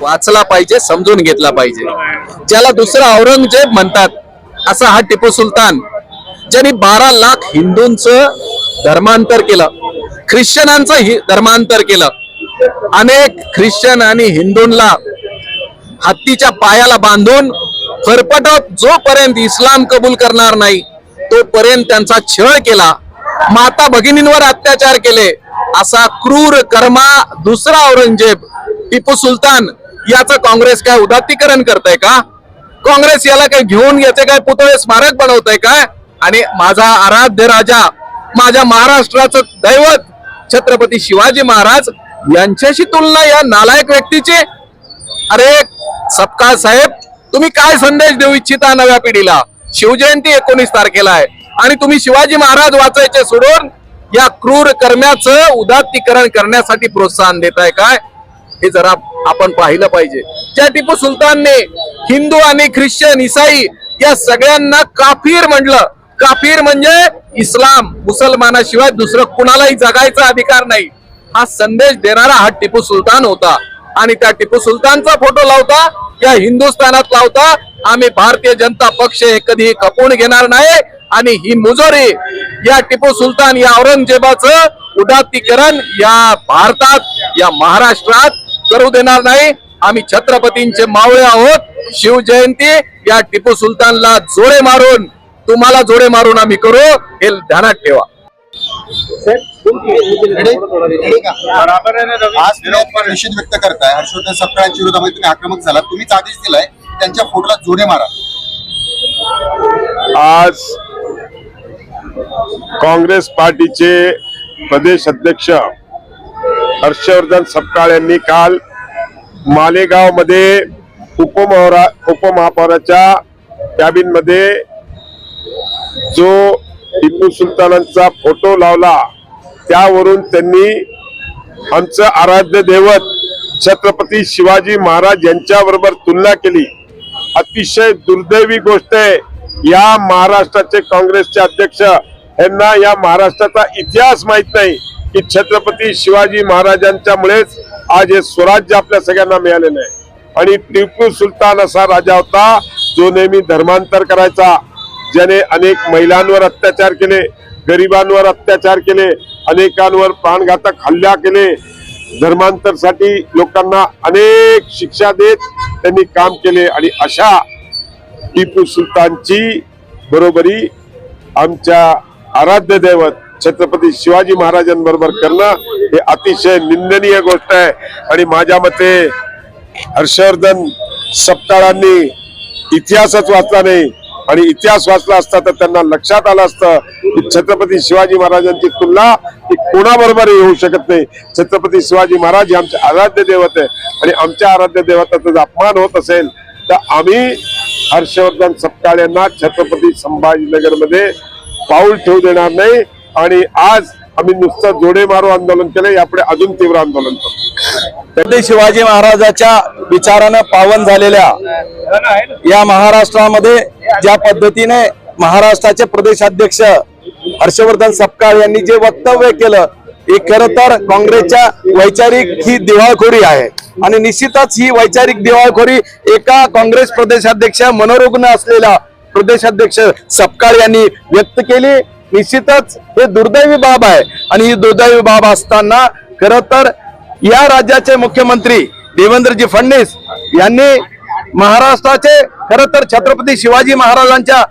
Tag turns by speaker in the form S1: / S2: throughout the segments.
S1: वाचला पाहिजे समजून घेतला पाहिजे. ज्याला दुसरा औरंगजेब म्हणतात असा हा टिपू सुलतान ज्यांनी बारा लाख हिंदूंचं धर्मांतर केलं ख्रिश्चनांचं धर्मांतर केलं. अनेक ख्रिश्चन आणि हिंदूंना हत्तीच्या पायाला बांधून फरफटत जोपर्यंत इस्लाम कबूल करणार नाही तोपर्यंत त्यांचा छळ केला. माता भगिनींवर अत्याचार केले. असा क्रूर कर्मा दुसरा औरंगजेब टिपू सुलतान याचं काँग्रेस काय उदात्तीकरण करतय का? काँग्रेस याला काय घेऊन याचे काय पुतळे स्मारक बनवतय काय आणि माझा आराध्य राजा माझ्या महाराष्ट्राचं दैवत छत्रपती शिवाजी महाराज यांच्याशी तुलना या नालायक व्यक्तीची? अरे सपकाळ साहेब तुम्ही काय संदेश देऊ इच्छिता नव्या पिढीला? शिवजयंती एकोणीस तारखेला आहे. आणि तुम्ही शिवाजी महाराज वाचायचे सोडून या क्रूर कर्म्याचं उदात्तीकरण करण्यासाठी प्रोत्साहन देत आहे काय? हे जरा आपण पाहिलं पाहिजे. त्या टिपू सुलतानने हिंदू आणि ख्रिश्चन इसाई या सगळ्यांना काफीर म्हणलं काफीर म्हणजे इस्लाम मुसलमानाशिवाय दुसरं कुणालाही जगायचा अधिकार नाही. हा संदेश देणारा हा टिपू सुलतान होता. आणि त्या टिपू सुलतानचा फोटो लावता या हिंदुस्थानात लावता आम्ही भारतीय जनता पक्ष हे कधीही खपवून घेणार नाही. आणि ही मुजोरी या टिपू सुलतान या औरंगजेबाचं उदात्तीकरण या भारतात या महाराष्ट्रात करू देणार नाही. आम्ही छत्रपतींचे मावळे आहोत. शिवजयंती या टिपू सुलतानला जोडे मारून तुम्हाला जोडे मारून आम्ही करू. हे ध्यानात ठेवा.
S2: निषेध व्यक्त करताय. हर्षवर्धन सपकाळांच्या विरोधामध्ये तुम्ही आक्रमक झाला तुम्हीच आदेश दिलाय त्यांच्या फोटोला जोडे मारा.
S3: आज काँग्रेस पार्टीचे प्रदेश अध्यक्ष हर्षवर्धन सपकाळ यांनी काल मालेगावमध्ये उपमहापौरा उपमहापौराच्या कॅबिनमध्ये जो टिपू सुलतानांचा फोटो लावला त्यावरून त्यांनी आमचं आराध्य दैवत छत्रपती शिवाजी महाराज यांच्याबरोबर तुलना केली. अतिशय दुर्दैवी गोष्ट आहे या महाराष्ट्राचे काँग्रेसचे अध्यक्ष यांना या महाराष्ट्राचा इतिहास माहीत नाही की छत्रपती शिवाजी महाराजांच्यामुळेच आज हे स्वराज्य आपल्या सगळ्यांना मिळालेलं आहे. आणि टिपू सुलतान असा राजा होता जो नेहमी धर्मांतर करायचा. ज्याने अनेक महिलांवर अत्याचार केले गरिबांवर अत्याचार केले अनेकांवर प्राणघातक हल्ला केले. धर्मांतरसाठी लोकांना अनेक शिक्षा देत त्यांनी काम केले आणि अशा टिपू सुलतानची बरोबरी आमच्या आराध्य दैवत छत्रपती शिवाजी महाराजांबरोबर करणं हे अतिशय निंदनीय गोष्ट आहे. आणि माझ्या मते हर्षवर्धन सपकाळांनी इतिहासच वाचला नाही. आणि इतिहास वाचला असता तर त्यांना लक्षात आलं असतं की छत्रपती शिवाजी महाराजांची तुलना ही कोणाबरोबरही होऊ शकत नाही. छत्रपती शिवाजी महाराज हे आमचे आराध्य देवत आहे आणि आमच्या आराध्य देवताचा जर अपमान होत असेल तर आम्ही हर्षवर्धन सपकाळ यांना छत्रपती संभाजीनगरमध्ये पाऊल ठेवू देणार नाही. आणि आज आम्ही नुसतं जोडे मारो आंदोलन केलं यापुढे अजून तीव्र आंदोलन करतो.
S4: छत्रपती शिवाजी महाराजाच्या विचारानं पावन झालेल्या या महाराष्ट्रामध्ये ज्या पद्धतीने महाराष्ट्राचे प्रदेशाध्यक्ष हर्षवर्धन सपकाळ यांनी जे वक्तव्य केलं हे खरं तर काँग्रेसच्या वैचारिक ही दिवाळखोरी आहे. आणि निश्चितच ही वैचारिक दिवाळखोरी एका काँग्रेस प्रदेशाध्यक्ष मनोरुग्ण असलेल्या प्रदेशाध्यक्ष सपकाळ यांनी व्यक्त केली. निश्चितच हे दुर्दैवी बाब आहे. आणि ही दुर्दैवी बाब असताना खरं तर या राज्याचे मुख्यमंत्री देवेंद्रजी फडणवीस यांनी महाराष्ट्राचे खर तर छत्रपती शिवाजी महाराजांच्या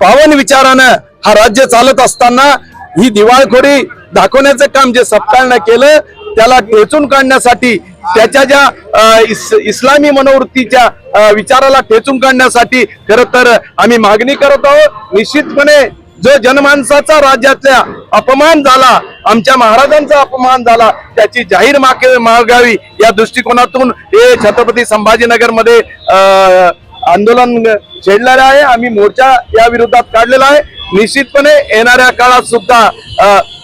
S4: पावन विचारानं हा राज्य चालत असताना ही दिवाळखोरी दाखवण्याचं काम जे सपकाळनं केलं त्याला ठेचून काढण्यासाठी त्याच्या ज्या इस, इस्लामी मनोवृत्तीच्या विचाराला ठेचून काढण्यासाठी खरं तर आम्ही मागणी करत आहोत. निश्चितपणे जो जनमानसाचा राज्यातल्या अपमान झाला आमच्या महाराजांचा अपमान झाला त्याची जाहीर मागे मागावी या दृष्टिकोनातून हे छत्रपती संभाजीनगरमध्ये आंदोलन छेडलेलं आहे. आम्ही मोर्चा या विरोधात काढलेला आहे. निश्चितपणे येणाऱ्या काळात सुद्धा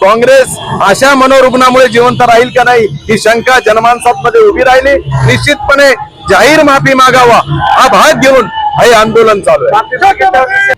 S4: काँग्रेस अशा मनोरुग्णामुळे जिवंत राहील का नाही ही शंका जनमानसात मध्ये उभी राहिली. निश्चितपणे जाहीर माफी मागावा हा भाग घेऊन हे आंदोलन चालू आहे.